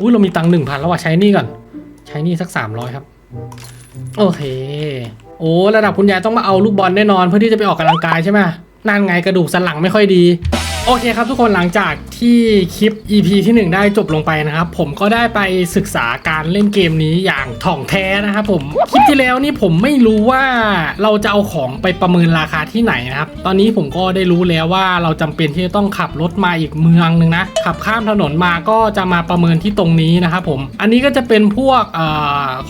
อุ้ยเรามีตังค์หนึ่งพันแล้วว่าใช้นี่ก่อน ใช้นี่สักสามร้อยครับ โอเค โอ้ระดับคุณยายต้องมาเอาลูกบอลแน่นอน เพื่อที่จะไปออกกำลังกายใช่ไหมนั่นไงกระดูกสันหลังไม่ค่อยดี โอเคครับทุกคนหลังจากที่คลิป EP ที่ 1 ได้จบลงไปนะครับ ผมก็ได้ไปศึกษาการเล่นเกมนี้อย่างถ่องแท้นะครับผมคลิปที่แล้วนี่ผมไม่รู้ว่าเราจะเอาของไปประเมินราคาที่ไหนนะครับ ตอนนี้ผมก็ได้รู้แล้วว่าเราจำเป็นที่จะต้องขับรถมาอีกเมืองหนึ่งนะขับข้ามถนนมาก็จะมาประเมินที่ตรงนี้นะครับผมอันนี้ก็จะเป็นพวกอ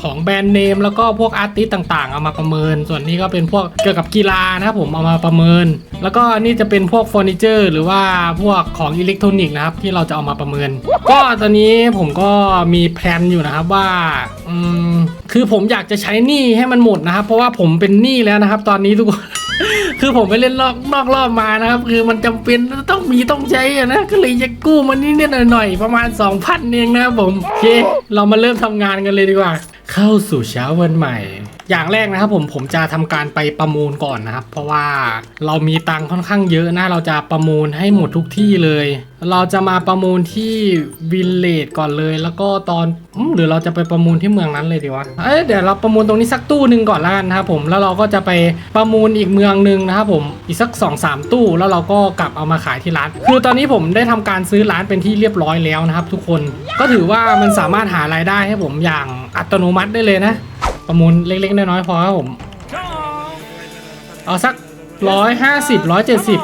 ของแบรนด์เนมแล้วก็พวกอาร์ติสต่างๆ เอามาประเมิน ส่วนนี้ก็เป็นพวกเกี่ยวกับกีฬานะครับผมเอามาประเมิน แล้วก็นี่จะเป็นพวกเฟอร์นิเจอร์ หรือว่าพวกของอิเล็กทรอนิกส์นะครับที่เราจะเอามาประเมิน ก็ตอนนี้ผมก็มีแพลนอยู่นะครับว่าอืมคือผมอยากจะใช้หนี้ให้มันหมดนะครับ เพราะว่าผมเป็นหนี้แล้วนะครับ ตอนนี้ทุกคน คือผมไปเล่นนอกนอกรอบมานะครับ คือมันจำเป็นต้องมีต้องใช้อะนะก็เลยจะกู้มันนิดๆหน่อยๆประมาณ 2,000เองนะครับผมโอเคเรามาเริ่มทำงานกันเลยดีกว่า เข้าสู่เช้าวันใหม่ อย่างแรกนะครับผมผมจะทำการไปประมูลก่อนนะครับ เพราะว่าเรามีตังค์ค่อนข้างเยอะนะ เราจะประมูลให้หมดทุกที่เลย เราจะมาประมูลที่วิลเลจก่อนเลย แล้วก็ตอนหรือเราจะไปประมูลที่เมืองนั้นเลยดีวะเอ้ยเดี๋ยวเราประมูลตรงนี้สักตู้หนึ่งก่อนละกันนะครับผมแล้วเราก็จะไปประมูลอีกเมืองหนึ่งนะครับผมอีกสัก2อสามตู้ แล้วเราก็กลับเอามาขายที่ร้าน คือตอนนี้ผมได้ทำการซื้อร้านเป็นที่เรียบร้อยแล้วนะครับ ทุกคนก็ถือว่ามันสามารถหารายได้ให้ผมอย่างอัตโนมัติได้เลยนะ ประมูลเล็กๆน้อยๆพอครับผม เอาสักร้อยห้าสิบร้อยเจ็ดสิบ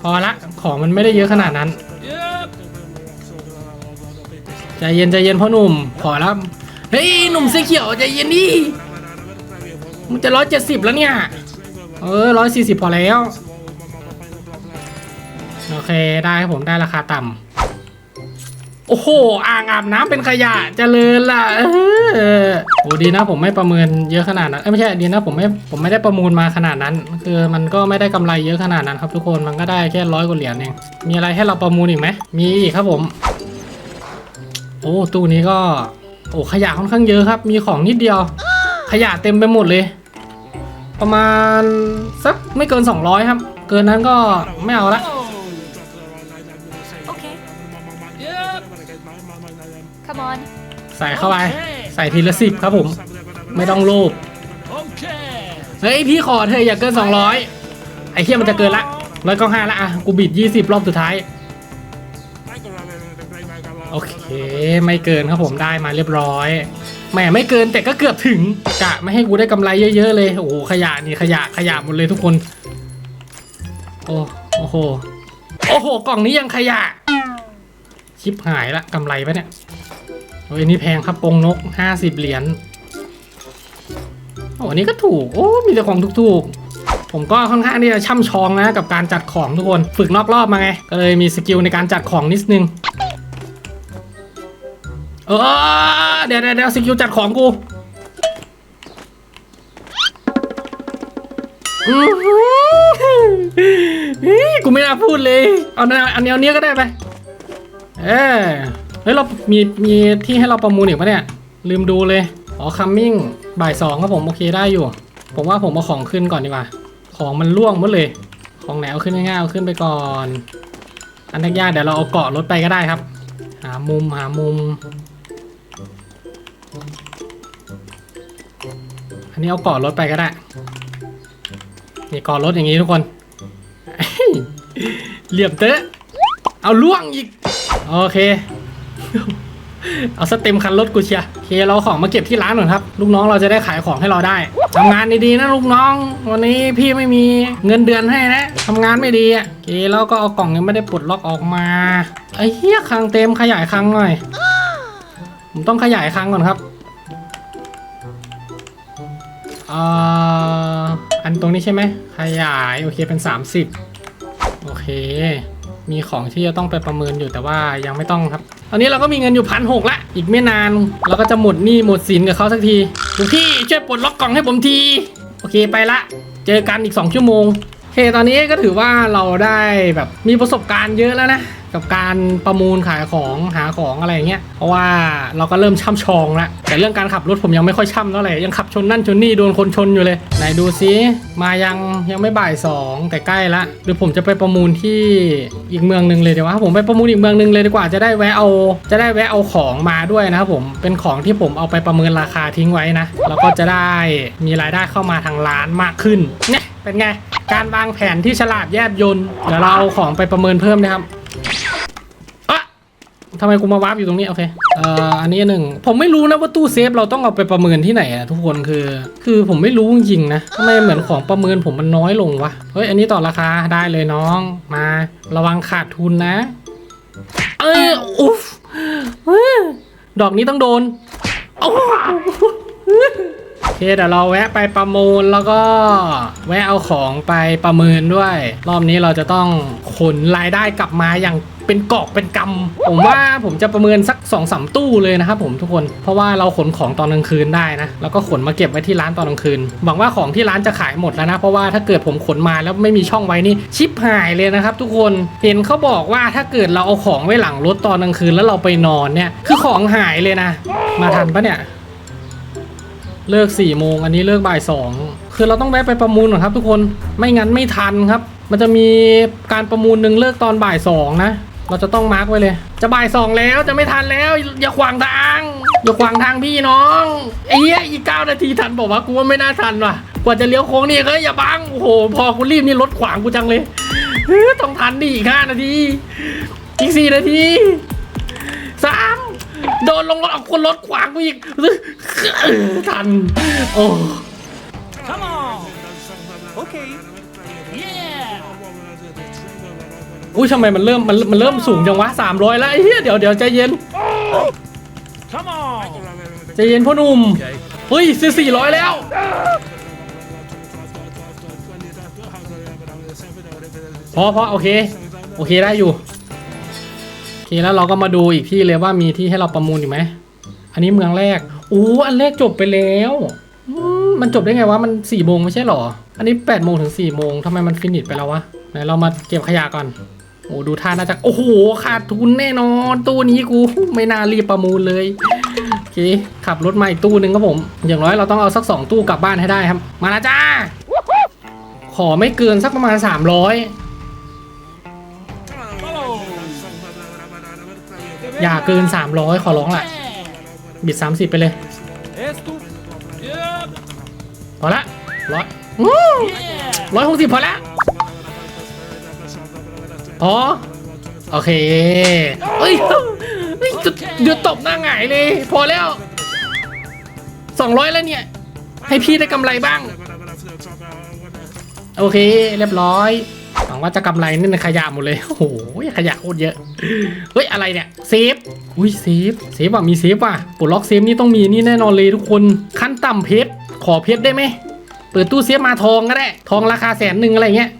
พอละของมันไม่ได้เยอะขนาดนั้นใจเย็นใจเย็นพ่อหนุ่มขอล้วเฮ้ยหนุ่มเสื้อเขียวใจเย็นดิมึงจะร้อยเจ็ดสิบแล้วเนี่ยเออร้อยสี่สิบพอแล้ว โอเคได้ครับผมได้ราคาต่ำ โอ้โห อ่างอาบน้ำเป็นขยะจเจริญล่ะเออโอ้ดีนะผมไม่ประเมินเยอะขนาดนั้นเอ้ไม่ใช่ดีนะผมไม่ผมไม่ได้ประมูลมาขนาดนั้น คือมันก็ไม่ได้กำไรเยอะขนาดนั้นครับทุกคนมันก็ได้แค่ร้อยกว่าเหรียญเองมีอะไรให้เราประมูลอีกไหมมีอีกครับผม โอ้ตู้นี้ก็ โอ้ขยะค่อนข้างเยอะครับ มีของนิดเดียว ขยะเต็มไปหมดเลย ประมาณสักไม่เกิน 200 ครับ เกินนั้นก็ไม่เอาละ Come on. ใส่เข้าไป ใส่ทีละสิบครับผม ไม่ต้องโลภเฮ้ยพี่ขอเธอะอย่าเกิน 200 ไอ้เหี้ยมันจะเกินละร้อยเก้าห้าละอะ กูบิด 20 รอบสุดท้าย โอเค ไม่เกินครับผมได้มาเรียบร้อยแหมไม่เกินแต่ก็เกือบถึงกะไม่ให้กูได้กำไรเยอะๆเลย โอ้โหขยะนี่ขยะขยะหมดเลยทุกคน โอ้โอ้โห โอ้โห กล่องนี้ยังขยะ ชิปหายละกำไรปะเนี่ย โอ้ยนี่แพงครับปงนก50เหรียญโอ้อันนี้ก็ถูก โอ้ มีแต่ของถูกๆ ผมก็ค่อนข้างที่จะช่ำชองนะกับการจัดของทุกคน ฝึกนอกรอบมาไง ก็เลยมีสกิลในการจัดของนิดนึง เออเดี๋ยวเดี๋ยวสกิลจัดของกูกูไม่น่าพูดเลย เอาแนวอันแนวเนี้ยก็ได้ไป เออ เฮ้ยเรามีมีที่ให้เราประมูลอีกปะเนี่ย ลืมดูเลย อ๋อคัมมิ่งบ่ายสองครับผมโอเคได้อยู่ ผมว่าผมเอาของขึ้นก่อนดีกว่า ของมันล่วงหมดเลย ของไหนเอาขึ้นง่ายๆเอาขึ้นไปก่อน อันยากๆเดี๋ยวเราเอาเกาะรถไปก็ได้ครับ หามุมหามุม อันนี้เอาเกาะรถไปก็ได้ นี่เกาะรถอย่างนี้ทุกคน เหลี่ยมเตะเอาล่วงอีก โอเค เอาสเต็มคันรถกูเชียโอเคเราของมาเก็บที่ร้านหน่อยครับ ลูกน้องเราจะได้ขายของให้เราได้ทำงานดีๆนะลูกน้อง วันนี้พี่ไม่มีเงินเดือนให้นะทำงานไม่ดีอะโอเคแล้วก็เอากล่องยังไม่ได้ปลดล็อกออกมาไอ้เหี้ยคังเต็มขยายคังหน่อย ผมต้องขยายคังก่อนครับเอ่อันตรงนี้ใช่ไหมขยายโอเคเป็น 30 โอเค มีของที่จะต้องไปประเมินอยู่แต่ว่ายังไม่ต้องครับ ตอนนี้เราก็มีเงินอยู่พันหกละ อีกไม่นาน เราก็จะหมดหนี้หมดสินกับเขาสักทีหลวงพี่ช่วยปลดล็อกกล่องให้ผมที โอเคไปละ เจอกันอีก 2 ชั่วโมง โอเคตอนนี้ก็ถือว่าเราได้แบบมีประสบการณ์เยอะแล้วนะกับการประมูลขายของหาของอะไรเงี้ยเพราะว่าเราก็เริ่มช่ำชองแล้วแต่เรื่องการขับรถผมยังไม่ค่อยช่ำเท่าไหร่ยังขับชนนั่นชนนี่โดนคนชนอยู่เลย ไหนดูซิมายังยังไม่บ่ายสองแต่ใกล้ละเดี๋ยวผมจะไปประมูลที่อีกเมืองหนึ่งเลยเดี๋ยวว่าผมไปประมูลอีกเมืองหนึ่งเลยดีกว่าจะได้แวะเอาจะได้แวะเอาของมาด้วยนะครับผมเป็นของที่ผมเอาไปประเมินราคาทิ้งไว้นะแล้วก็จะได้มีรายได้เข้ามาทางร้านมากขึ้นเนี่ยเป็นไง การวางแผนที่ฉลาดแยบยนต์เดี๋ยวเราเอาของไปประเมินเพิ่มนะครับอะทำไมกูมาวาร์ปอยู่ตรงนี้โอเคเอ่ออันนี้หนึ่งผมไม่รู้นะว่าตู้เซฟเราต้องเอาไปประเมินที่ไหนอะทุกคนคือ คือผมไม่รู้จริงๆนะทำไมเหมือนของประเมินผมมันน้อยลงวะเฮ้ยอันนี้ต่อราคาได้เลยน้องมา ระวังขาดทุนนะ เอ้ยอุ๊ฟดอกนี้ต้องโดนโอ้ เคเดี๋ยวเราแวะไปประมูลแล้วก็แวะเอาของไปประเมินด้วย รอบนี้เราจะต้องขนรายได้กลับมาอย่างเป็นกอกเป็นกำผมว่าผมจะประเมินสัก2อสตู้เลยนะครับผมทุกคนเพราะว่าเราขนของตอนกลางคืนได้นะแล้วก็ขนมาเก็บไว้ที่ร้านตอนกลางคืนหวังว่าของที่ร้านจะขายหมดแล้วนะเพราะว่าถ้าเกิดผมขนมาแล้วไม่มีช่องไว้นี่ชิปหายเลยนะครับ ทุกคนเห็นเขาบอกว่าถ้าเกิดเราเอาของไว้หลังรถตอนกลางคืนแล้วเราไปนอนเนี่ยคือของหายเลยนะ มาทันปะเนี่ย เลิก4ี่โมงอันนี้เลิกบ่ายสองคือเราต้องแวะไปประมูลก่อนครับ ทุกคนไม่งั้นไม่ทันครับ มันจะมีการประมูลหนึ่งเลิกตอนบ่ายสองนะเราจะต้องมาร์กไว้เลย จะบ่ายสองแล้วจะไม่ทันแล้ว อย่าขวางทางอย่าขวางทางพี่น้องไอ้เหี้ยอีกเก้านาทีทันบอกว่ากูว่าไม่น่าทันว่ะ กว่าจะเลี้ยวโค้งนี่เฮ้ยอย่าบังโอ้โหพอกูรีบนี่รถขวางกูจังเลยเฮ้ยต้องทันดิอีกห้านาทีอีกสี่นาทีสาม โดนลงรถเอาคนรถขวางกูอีกทัน โอ้ Come on. Okay. Yeah. อุ้ยทำไมมันเริ่มมันมันเริ่มสูงจังวะสามร้อยแล้วไอ้เหี้ยเดี๋ยวเดี๋ยวใจเย็น Come on. ใจเย็นพ่อหนุ่ม เฮ้ยซื้อสี่ร้อยแล้ว พอพอโอเค โอเคได้อยู่โอ เคแล้วเราก็มาดูอีกที่เลยว่ามีที่ให้เราประมูลอยู่ไหม อันนี้เมืองแรกอู้อันแรกจบไปแล้วมันจบได้ไงวะมันสี่โมงไม่ใช่หรอ อันนี้แปดโมงถึงสี่โมงทำไมมันฟินิชไปแล้ววะไหนเรามาเก็บขยะก่อนโอ้ดูท่าน่าจะโอ้โหขาดทุนแน่นอนตู้นี้กูไม่น่ารีบประมูลเลยโอเคขับรถมาอีกตู้หนึ่งครับผม อย่างน้อยเราต้องเอาสักสองตู้กลับบ้านให้ได้ครับ มาล้วจ้าขอไม่เกินสักประมาณสามร้อย อย่าเกิน 300 ขอร้องแหละบิด 30 ไปเลย Esto. Yep. พอละร้อย Yeah. ร้อยหกสิบพอละพอโอเคเอ้ยเฮ้ยจะเดือดตบหน้าหงายเลย พอแล้ว 200 แล้วเนี่ย ให้พี่ได้กำไรบ้าง โอเค เรียบร้อยห วังว่าจะกำไรนี่ในขยะหมดเลยโอ้โหขยะโคตรเยอะเฮ้ยอะไรเนี่ยเซฟอุ้ยเซฟเซฟว่ะมีเซฟว่ะปลดล็อกเซฟนี่ต้องมีนี่แน่นอนเลยทุกคนขั้นต่ำเพชรขอเพชรได้ไหมเปิดตู้เซฟมาทองก็ได้ ทองราคาแสนหนึ่งอะไรเงี้ย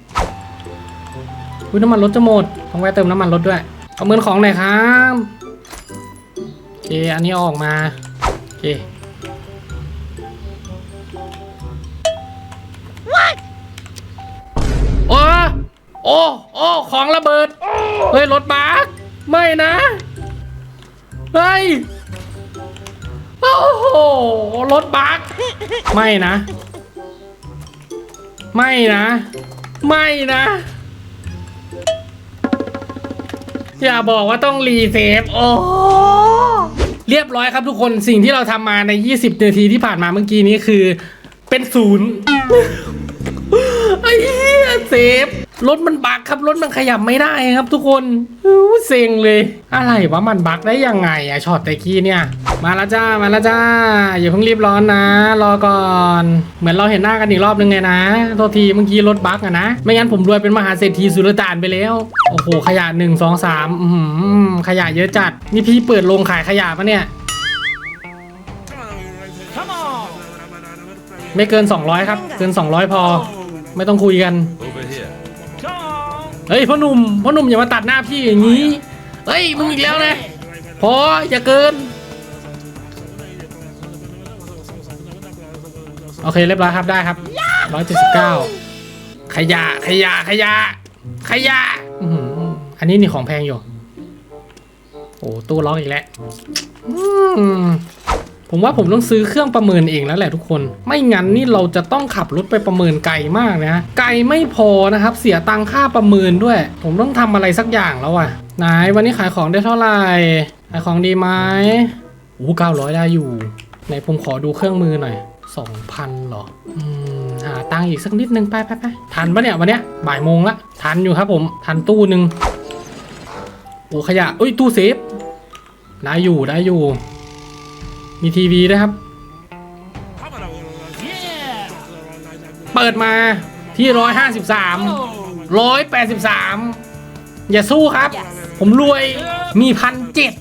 อุ้ยน้ำมันรถจะหมดต้องแวะเติมน้ำมันรถด้วยเอาเงินของหน่อยครับโอเคอันนี้เอาออกมาโอเค โอ้โอ้ของระเบิด เฮ้ย รถบักไม่นะ เฮ้ย โอ้โห รถบักไม่นะ ไม่นะ ไม่นะ อย่าบอกว่าต้องรีเซฟ โอ้เรียบร้อยครับทุกคนสิ่งที่เราทำมาใน 20 นาทีที่ผ่านมาเมื่อกี้นี้คือเป็นศูนย์ไอ้เหี้ยเซฟ รถมันบักครับรถมันขยับไม่ได้ครับ ทุกคนเซ็งเลย อะไรวะมันบักได้ยังไงอะช็อตตะกี้เนี่ย มาแล้วจ้ามาแล้วจ้าอย่าเพิ่งรีบร้อนนะ รอก่อน เหมือนเราเห็นหน้ากันอีกรอบนึงไงนะโทษทีเมื่อกี้รถบักอะนะ ไม่งั้นผมรวยเป็นมหาเศรษฐีสุลต่านไปแล้ว โอ้โหขยะหนึ่งสองสามขยะเยอะจัด นี่พี่เปิดโรงขายขยะปะเนี่ยไม่เกิน 200 ครับ เกิน 200 พอ ไม่ต้องคุยกัน เฮ้ยพ่อหนุ่มพ่อหนุ่มอย่ามาตัดหน้าพี่อย่างนี้ เฮ้ยมึงอีกแล้วนะพออย่าเกิน โอเคเรียบร้อยครับได้ครับ179ขยะขยะขยะ ขยะอื้อหืออันนี้นี่ของแพงอยู่ โอ้ตู้ล็อกอีกแล้วอืม ผมว่าผมต้องซื้อเครื่องประเมินเองแล้วแหละทุกคน ไม่งั้นนี่เราจะต้องขับรถไปประเมินไกลมากนะไกลไม่พอนะครับ เสียตังค่าประเมินด้วย ผมต้องทำอะไรสักอย่างแล้วอะไหนวันนี้ขายของได้เท่าไหร่ขายของดีไหมโอ้เก้าร้อยได้อยู่ไหนผมขอดูเครื่องมือหน่อยสองพันหรออืมหาตังค์อีกสักนิดนึงไปไปไปทันปะเนี่ยวันเนี้ยบ่ายโมงละทันอยู่ครับผมทันตู้หนึ่งโอ้ขยะเอ้ยตู้เซฟได้อยู่ได้อยู่ มีทีวีด้วยครับ Yeah. เปิดมาที่ร้อยห้าสิบสามร้อยแปดสิบสามอย่าสู้ครับ ผมรวยมีพันเจ็ด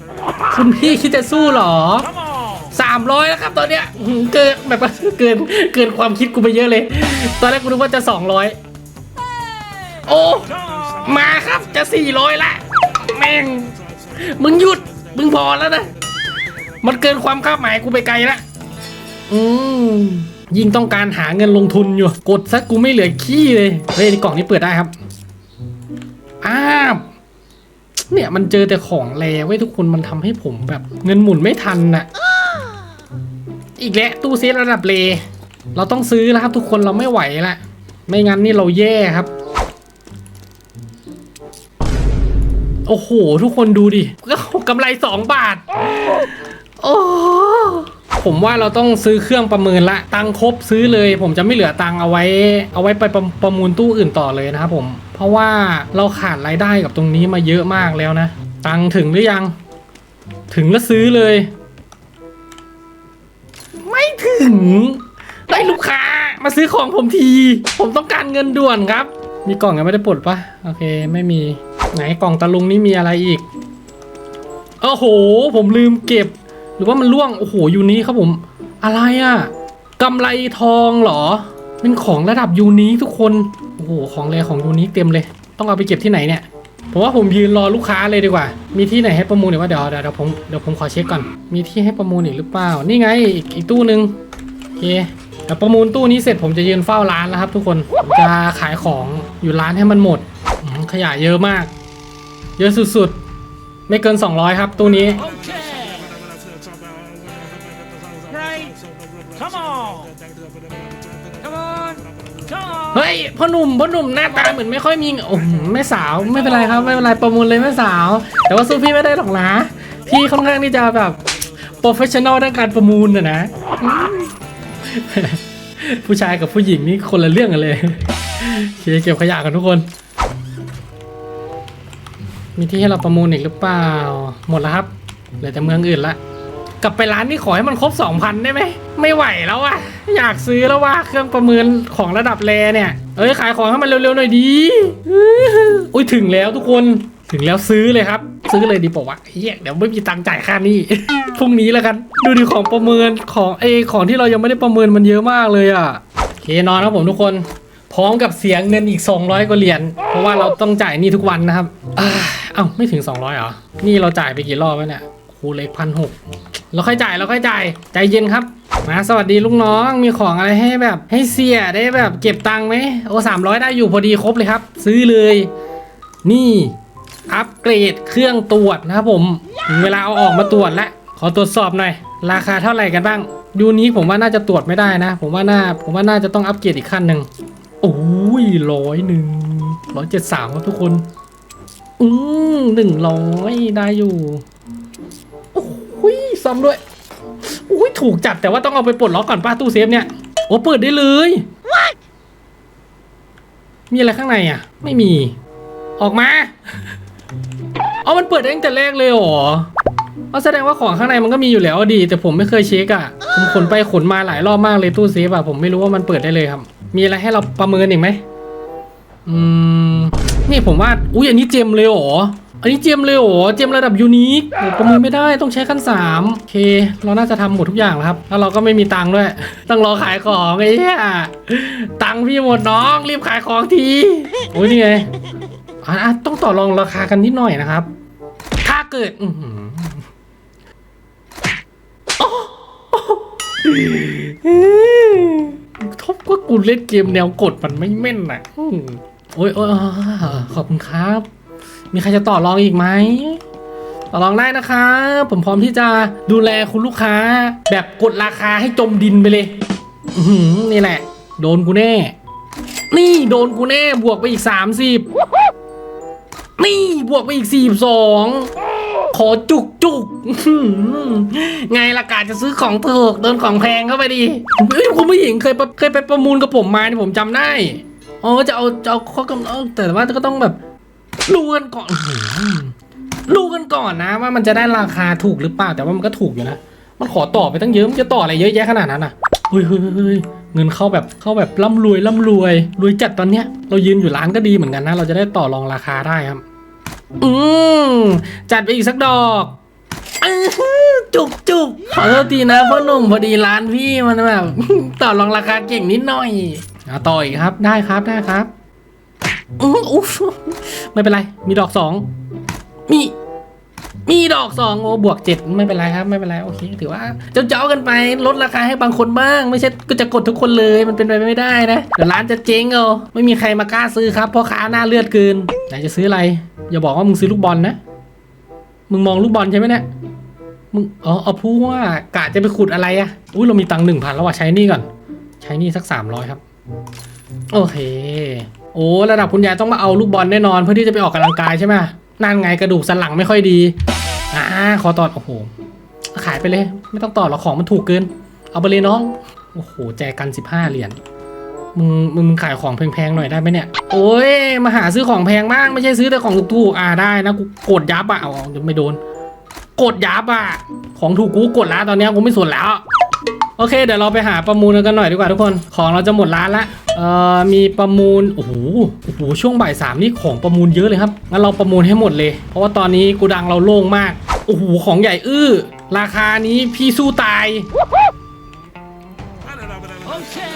คุณพี่คิดจะสู้เหรอ Come on. สามร้อยแล้วครับตอนเนี้ยอื้อหือเกินแบบว่าเกินเกินความคิดกูไปเยอะเลย ตอนแรกกูนึกว่าจะสองร้อยโอ้ Come on. มาครับจะสี่ร้อยละ แม่ง มึงหยุด มึงพอแล้วนะ มันเกินความคาดหมายกูไปไกลละอืมยิ่งต้องการหาเงินลงทุนอยู่ กดซะกูไม่เหลือขี้เลย เฮ้ยกล่องนี้เปิดได้ครับอ้าวเนี่ยมันเจอแต่ของแรไว้ยทุกคนมันทำให้ผมแบบเงินหมุนไม่ทันน่ะ อีกแล้วตู้เซฟระดับเล เราต้องซื้อแล้วครับ ทุกคนเราไม่ไหวละ ไม่งั้นนี่เราแย่ครับ โอ้โห ทุกคนดูดิก็กำไรสองบาท โอ้ผมว่าเราต้องซื้อเครื่องประเมินละตังครบซื้อเลย ผมจะไม่เหลือตังเอาไว้ เอาไว้ไปประประมูลตู้อื่นต่อเลยนะครับผม เพราะว่าเราขาดรายได้กับตรงนี้มาเยอะมากแล้วนะ ตังถึงหรือยัง ถึงแล้วซื้อเลย ไม่ถึง ได้ลูกค้ามาซื้อของผมที ผมต้องการเงินด่วนครับ มีกล่องยังไม่ได้ปลดปะโอเค ไม่มี ไหนกล่องตะลุงนี่มีอะไรอีกโอ้โห ผมลืมเก็บ หรือว่ามันล่วง โอ้โห ยูนี้ครับผม อะไรอะ่ะกำไรทองเหรอ เป็นของระดับยูนี้ทุกคน โอ้โห ของแรของยูนี้เต็มเลย ต้องเอาไปเก็บที่ไหนเนี่ย ผมว่าผมยืนรอลูกค้าเลยดีกว่า มีที่ไหนให้ประมูลหรือว่าเดี๋ยวเดี๋ยวเดี๋ยวผมเดี๋ยวผมขอเช็คก่อน มีที่ให้ประมูลอีกหรือเปล่า นี่ไง อีกอีกตู้หนึ่งโอเคเดี๋ยวประมูลตู้นี้เสร็จผมจะยืนเฝ้าร้านแล้วครับ ทุกคน จะขายของอยู่ร้านให้มันหมด ขยะเยอะมาก เยอะสุดๆ ไม่เกิน 200 ครับตู้นี้ ฮ้ยพ่อหนุ่มพ่อหนุ่มหน้าตาเหมือนไม่ค่อยมีโอ้แม่สาวไม่เป็นไรครับไม่เป็นไรประมูลเลยแม่สาว แต่ว่าสู้พี่ไม่ได้หรอกนะพี่ค่อนข้างที่จะแบบโปรเฟชชั่นอลด้านการประมูลนะนะ ผู้ชายกับผู้หญิงนี่คนละเรื่องกันเลยเคเก็บขยะกันทุกคน มีที่ให้เราประมูลอีกหรือเปล่า หมดแล้วครับเหลือแต่เมืองอื่นละกลับไปร้านนี่ขอให้มันครบ2,000ได้ไหม ไม่ไหวแล้วอะอยากซื้อแล้วว่าเครื่องประเมินของระดับแรเนี่ยเอ้ยขายของให้มันเร็วๆหน่อยดีอุ้ยถึงแล้วทุกคนถึงแล้วซื้อเลยครับ ซื้อเลยดีปะวะเฮียเดี๋ยวไม่มีตังค์จ่ายค่านี่พรุ่งนี้แล้วกัน ดูดิของประเมินของเอของที่เรายังไม่ได้ประเมินมันเยอะมากเลยอะโอเคนอนครับผมทุกคน พร้อมกับเสียงเงินอีก 200กว่าเหรียญเพราะว่าเราต้องจ่ายนี่ทุกวันนะครับอ่าเอ้าไม่ถึง 200เหรอนี่เราจ่ายไปกี่รอบแล้วเนี่ยครูเล็กพันหกเราค่อยจ่ายเราค่อยจ่ายใจเย็นครับ มาสวัสดีลูกน้องมีของอะไรให้แบบ ให้เสียได้แบบเก็บตังค์ไหมโอ้สามร้อยได้อยู่พอดีครบเลยครับ ซื้อเลย นี่อัปเกรดเครื่องตรวจนะครับผม เวลาเอาออกมาตรวจแล้วขอตรวจสอบหน่อย ราคาเท่าไหร่กันบ้าง ยูนี้ผมว่าน่าจะตรวจไม่ได้นะ ผมว่าน่าผมว่าน่าจะต้องอัปเกรดอีกขั้นหนึ่งโอ้ยร้อยหนึ่งร้อยเจ็ดสามครับทุกคน อืมหนึ่งร้อยได้อยู่ โอ้ยซ้ำด้วย อ้ยถูกจัดแต่ว่าต้องเอาไปปลดล็อกก่อนป้าตู้เซฟเนี่ย โอ้เปิดได้เลย มีอะไรข้างในอะ ไม่มี ออกมาเอามันเปิดได้ตั้งแต่แรกเลยเหรอเอาแสดงว่าของข้างในมันก็มีอยู่แล้วดี แต่ผมไม่เคยเช็คอะผมขนไปขนมาหลายรอบมากเลยตู้เซฟอะผมไม่รู้ว่ามันเปิดได้เลยครับ มีอะไรให้เราประเมินอีกไหมอืมนี่ผมว่าอุ้ยอันนี้เจมเลยเหรอ อันนี้เจียมเลยเหรอเจมระดับยูนิคโอ้ประเมินไม่ได้ต้องใช้ขั้นสามโอเค เราน่าจะทำหมดทุกอย่างแล้วครับแล้วเราก็ไม่มีตังค์ด้วย ต้องรอขายของไอ้เหี้ยตังค์พี่หมดน้องรีบขายของทีโอ้ยนี่ไงอะต้องต่อรองราคากันนิดหน่อยนะครับ ถ้าเกิดอือโอ้โหทบก็กูเล่นเกมแนวกดมันไม่แม่นอะโอ้ยโอ้ยขอบคุณครับ มีใครจะต่อรองอีกไหมต่อรองได้นะครับผมพร้อมที่จะดูแลคุณลูกค้า แบบกดราคาให้จมดินไปเลยนี่แหละ โดนกูแน่ นี่โดนกูแน่บวกไปอีก 30 นี่บวกไปอีก 42 ขอจุกจุกไงล่ะกาจะซื้อของถูกโดนของแพงเข้าไปดิเฮ้ยคุณผู้หญิงเคยไปเคยไปประมูลกับผมมาที่ยผมจำได้อ๋อจะเอาจะเอาข้อกำเออแต่ว่าก็ต้องแบบ ดูกันก่อนดูกันก่อนนะว่ามันจะได้ราคาถูกหรือเปล่า แต่ว่ามันก็ถูกอยู่นะมันขอต่อไปตั้งเยอะมันจะต่ออะไรเยอะแยะขนาดนั้นอะเฮ้ยเฮ้ยเฮ้ยเงินเข้าแบบเข้าแบบร่ำรวยร่ำรวยรวยจัดตอนเนี้ยเรายืนอยู่ร้านก็ดีเหมือนกันนะ เราจะได้ต่อรองราคาได้ครับ อืมจัดไปอีกสักดอกอจุกจุกขอโทษทีนะพ่อหนุ่มพอดีร้านพี่มันแบบต่อรองราคาเก่งนิดหน่อยเอาต่ออีกครับได้ครับได้ครับ อืออุ๊ฟไม่เป็นไร มีดอกสองมี มีดอกสองโอ้บวกเจ็ดไม่เป็นไรครับ ไม่เป็นไรโอเค ถือว่า เจ้าเจ้าๆกันไปลดราคาให้บางคนบ้าง ไม่ใช่ก็จะกดทุกคนเลยมันเป็นไปไม่ได้นะเดี๋ยวร้านจะเจ๊งเอาไม่มีใครมากล้าซื้อครับเพราะค้าหน้าเลือดเกินไหนจะซื้ออะไร อย่าบอกว่ามึงซื้อลูกบอลนะมึงมองลูกบอลใช่ไหมเนี่ยมึงอ๋อเอาพูดว่ากะจะไปขุดอะไรอะอุ้ยเรามีตังค์หนึ่งพันแล้วว่ะใช้หนี่ก่อน ใช้หนี่สักสามร้อยครับ โอเค โอ้ระดับคุณยายต้องมาเอาลูกบอลแน่นอน เพื่อที่จะไปออกกำลังกายใช่ไหมนั่นไงกระดูกสันหลังไม่ค่อยดีอ่าขอต่อโอ้โหขายไปเลย ไม่ต้องต่อหรอกของมันถูกเกิน เอาไปเลยน้องโอ้โหแจกันสิบห้าเหรียญมึงมึงขายของแพงๆหน่อยได้ไหมเนี่ย โอ้ยมาหาซื้อของแพงบ้างไม่ใช่ซื้อแต่ของถูกๆอ่าได้นะกูกดยับอะเอาเอจะไม่โดน กดยับอะของถูกกูกดแล้วตอนเนี้ยกูไม่สนแล้ว โอเค เดี๋ยวเราไปหาประมูลกันหน่อยดีกว่าทุกคน ของเราจะหมดร้านละเอ่อมีประมูล โอ้โห โอ้โห ช่วงบ่ายสามนี่ของประมูลเยอะเลยครับ งั้นเราประมูลให้หมดเลย เพราะว่าตอนนี้กูดังเราโล่งมาก โอ้โห ของใหญ่อื้อ ราคานี้พี่สู้ตาย Okay.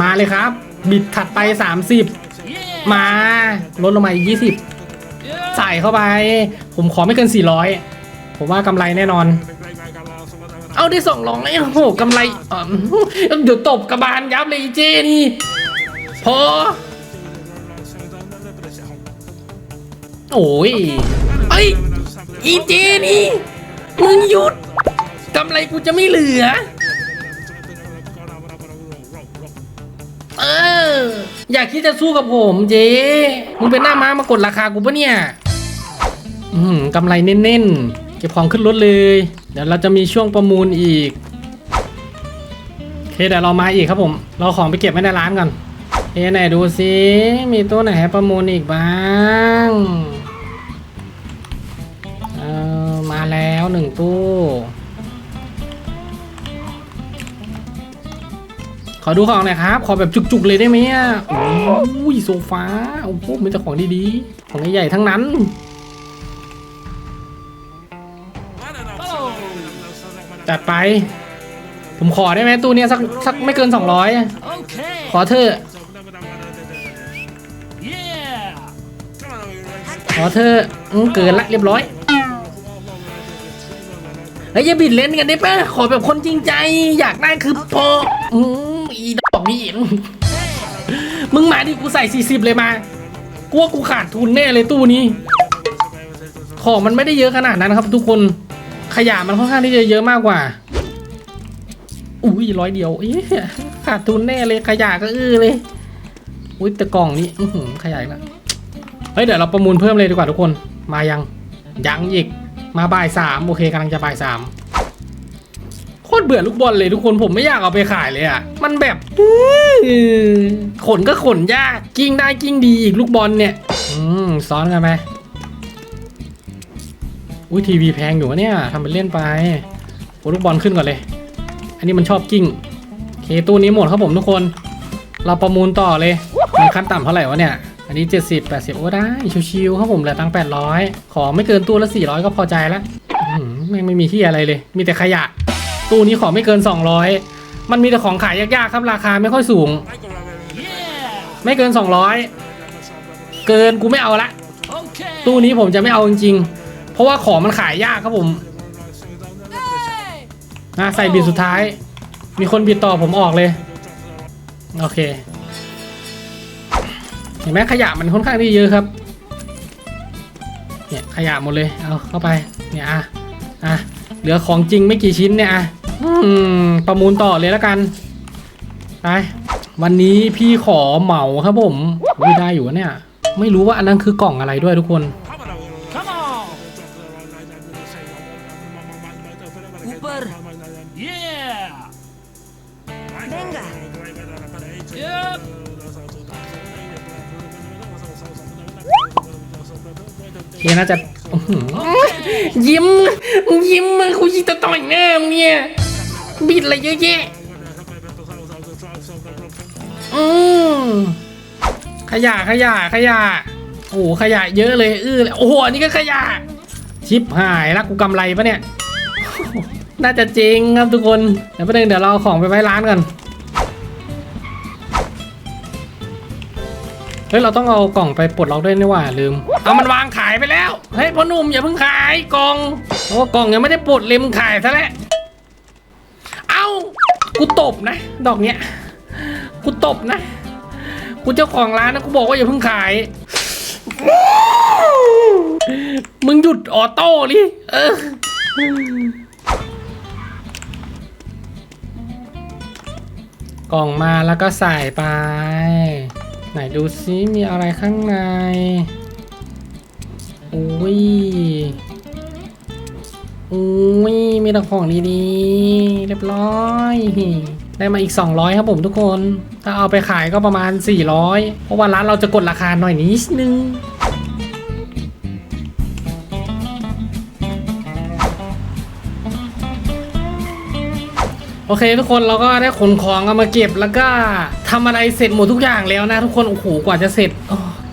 มาเลยครับ บิดถัดไป 30 Yeah. มาลดลงมาอีก20 Yeah. ใส่เข้าไป ผมขอไม่เกิน 400 ผมว่ากำไรแน่นอน เอาได้สองรองแล้วโอ้โหกำไรเอ่อเดี๋ยวตบกระบาลยับเลยอีเจนี่พอ โอ้ยไอยอีเจนี่มึงหยุดกำไรกูจะไม่เหลือ เออ อยากคิดจะสู้กับผมเจ๊มึงเป็นหน้าม้ามากดราคากูปะเนี่ย อืมกำไรเน้นๆ เก็บของขึ้นรถเลย เดี๋ยวเราจะมีช่วงประมูลอีกโอเคเดี๋ยวเรามาอีกครับผม เราของไปเก็บไว้ในร้านก่อนเฮ้ไหนดูซิมีตัวไหนให้ประมูลอีกบ้างเออมาแล้วหนึ่งตู้ ขอดูของหน่อยครับ ขอแบบจุกๆเลยได้ไหมอะโอ้ยโซฟาโอ้โหมีแต่ของดีๆ ของใหญ่ๆทั้งนั้น จัดไป ผมขอได้ไหมตู้เนี้ยสักสักไม่เกิน 200 Okay. ขอเถอะ Yeah. ขอเถอะอืมเกินละเรียบร้อยเฮ้ยอย่าบิดเล่นกันได้ปะขอแบบคนจริงใจ อยากได้คือพออืมอีดอกนี่มึงมาดิกูใส่ 40 เลยมากูว่ากูขาดทุนแน่เลยตู้นี้ ของมันไม่ได้เยอะขนาดนั้นครับทุกคน ขยะมันค่อนข้างที่จะเยอะมากกว่า อุ้ยร้อยเดียวเอ๊ะขาดทุนแน่เลยขยะก็อื้อเลย อุ้ยแต่กล่องนี้อื้อหือขยายละเฮ้ยเดี๋ยวเราประมูลเพิ่มเลยดีกว่าทุกคน มายัง ยังอีก มาบ่ายสามโอเคกำลังจะบ่ายสามโคตรเบื่อลูกบอลเลยทุกคนผมไม่อยากเอาไปขายเลยอะ มันแบบขนก็ขนยากกิ้งได้กิ้งดีอีกลูกบอลเนี่ย อืมซ้อนกันไหม อุ้ยทีวีแพงอยู่วะเนี่ยทำเป็นเล่นไปโอ้ลูกบอลขึ้นก่อนเลย อันนี้มันชอบกิ้งเคตู้นี้หมดครับผมทุกคน เราประมูลต่อเลยมันขั้นต่ำเท่าไหร่วะเนี่ย อันนี้ 70 80 โอ้ได้ ชิวๆครับผมเหลือตังค์800 ขอไม่เกินตู้ละ 400 ก็พอใจล้วอื้อหือแม่ไม่มีที่อะไรเลย มีแต่ขยะ ตู้นี้ขอไม่เกิน 200 มันมีแต่ของขายยากๆครับราคาไม่ค่อยสูง ไม่เกิน 200 เกินกูไม่เอาละตู้นี้ผมจะไม่เอาจริงๆ ราะว่าของมันขายยากครับผมนะใส่บิดสุดท้าย มีคนบิดต่อผมออกเลย โอเค เห็นไหมขยะมันค่อนข้างที่เยอะครับ เนี่ยขยะหมดเลย เอาเข้าไป เนี่ยอะอะเหลือของจริงไม่กี่ชิ้นเนี่ยอะอืมประมูลต่อเลยแล้วกัน ไป วันนี้พี่ขอเหมาครับผมไม่ได้อยู่วะเนี่ย ไม่รู้ว่าอันนั้นคือกล่องอะไรด้วยทุกคน เคน่าจะอื้อหือยิ้มยิ้มมึงคุยจะต่อยหน้ามึงเนี่ยบิดอะไรเยอะแยะอืมขยะขยะขยะโอ้โหขยะเยอะเลยอื้อเลยโอ้โหอันนี้ก็ขยะ ชิปหายแล้วกูกำไรปะเนี่ย น่าจะจริงครับทุกคนเดี๋ยวประเด็นเดี๋ยวเราเอาของไปไว้ร้านก่อน เฮ้ยเราต้องเอากล่องไปปลดล็อกด้วยนี่หว่าลืม เอามันวางขายไปแล้ว เฮ้ยพ่อหนุ่มอย่าเพิ่งขายกล่องโอ้กล่องยังไม่ได้ปลดเลยมึงขายซะแล้วเอ้ากูตบนะ ดอกเนี้ยกูตบนะ กูเจ้าของร้านนะกูบอกว่าอย่าเพิ่งขาย มึงหยุดออโต้ดิเออกล่องมาแล้วก็ใส่ไป ไหนดูซิมีอะไรข้างในอุ้ยอุ้ยมีแต่ของดีๆ เรียบร้อย ได้มาอีก 200 ครับผมทุกคน ถ้าเอาไปขายก็ประมาณ 400 เพราะว่าร้านเราจะกดราคาหน่อยนิดนึง โอเค ทุกคนเราก็ได้ขนของเอามาเก็บแล้วก็ทำอะไรเสร็จหมดทุกอย่างแล้วนะ ทุกคนโอ้โหกว่าจะเสร็จ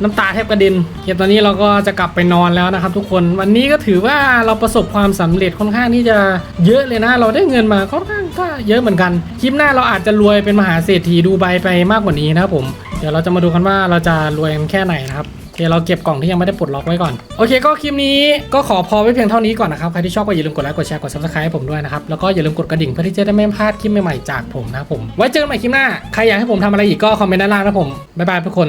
น้ำตาแทบกระเด็นเก็บตอนนี้เราก็จะกลับไปนอนแล้วนะครับ ทุกคนวันนี้ก็ถือว่าเราประสบความสำเร็จค่อนข้างที่จะเยอะเลยนะ เราได้เงินมาค่อนข้างก็เยอะเหมือนกัน คลิปหน้าเราอาจจะรวยเป็นมหาเศรษฐีดูใบไปมากกว่านี้นะครับผม เดี๋ยวเราจะมาดูกันว่าเราจะรวยกันแค่ไหนนะครับ เคเราเก็บกล่องที่ยังไม่ได้ปลดล็อกไว้ก่อน โอเค ก็คลิปนี้ก็ขอพอไว้เพียงเท่านี้ก่อนนะครับ ใครที่ชอบก็อย่าลืมกดไลค์ กดแชร์ กด subscribe ให้ผมด้วยนะครับ แล้วก็อย่าลืมกดกระดิ่งเพื่อที่จะได้ไม่พลาดคลิปใหม่ๆจากผมนะครับผม ไว้เจอกันใหม่คลิปหน้า ใครอยากให้ผมทำอะไรอีกก็คอมเมนต์ด้านล่างนะผม บ๊ายบายทุกคน